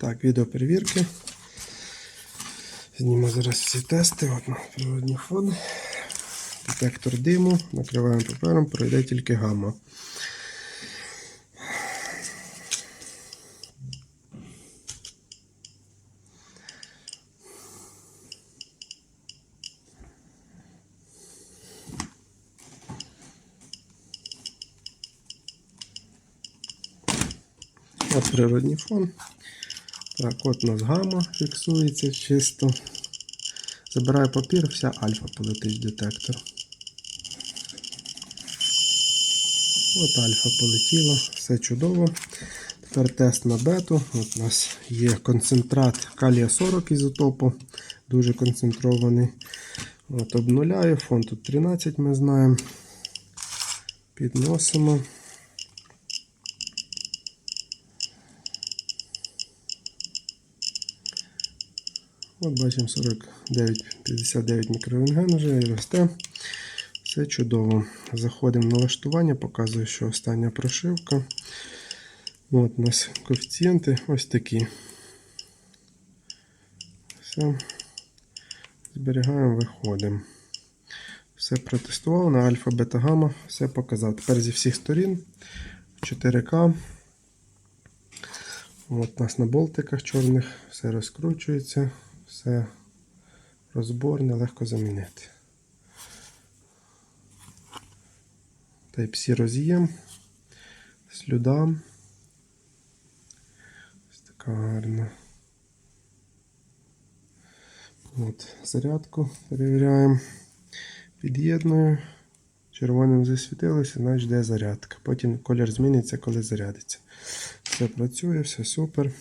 Так, відео перевірки. Зніму зараз всі тести. От на природний фон. Детектор диму. Накриваємо папером, пройде тільки гамма. Природний фон. Так, от у нас гамма фіксується чисто. Забираю папір, вся альфа полетить в детектор. От альфа полетіла, все чудово. Тепер тест на бету. От у нас є концентрат калія 40 ізотопу, дуже концентрований. От Обнуляю, фон тут 13 ми знаємо. Підносимо. От бачимо 49-59 мікрорентген вже і росте. Все чудово. Заходимо в налаштування, показую, що остання прошивка. От у нас коефіцієнти ось такі. Все. Зберігаємо, виходимо. Все протестував на альфа, бета, гамма, все показав. Тепер зі всіх сторін 4К. От у нас на болтиках чорних все розкручується, все розборне, легко замінити. Type-C роз'єм, слюда. Ось така гарна. От, зарядку перевіряємо. Під'єдную. Червоним засвітилося, значить де зарядка. Потім колір зміниться, коли зарядиться. Все працює, все супер.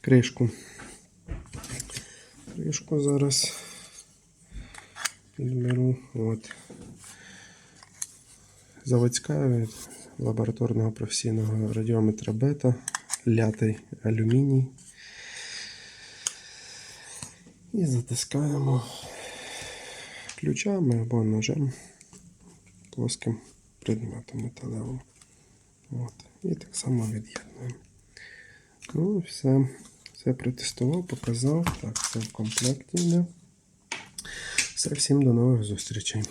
Кришку. Кришку зараз підберу. От. Заводська від лабораторного професійного радіометра бета, лятий алюміній. І затискаємо ключами або ножем плоским предметом металевим. От. І так само від'єднуємо. Ну, все. Все протестував, показав. Так, все в комплекті йде. Все, всім до нових зустрічей.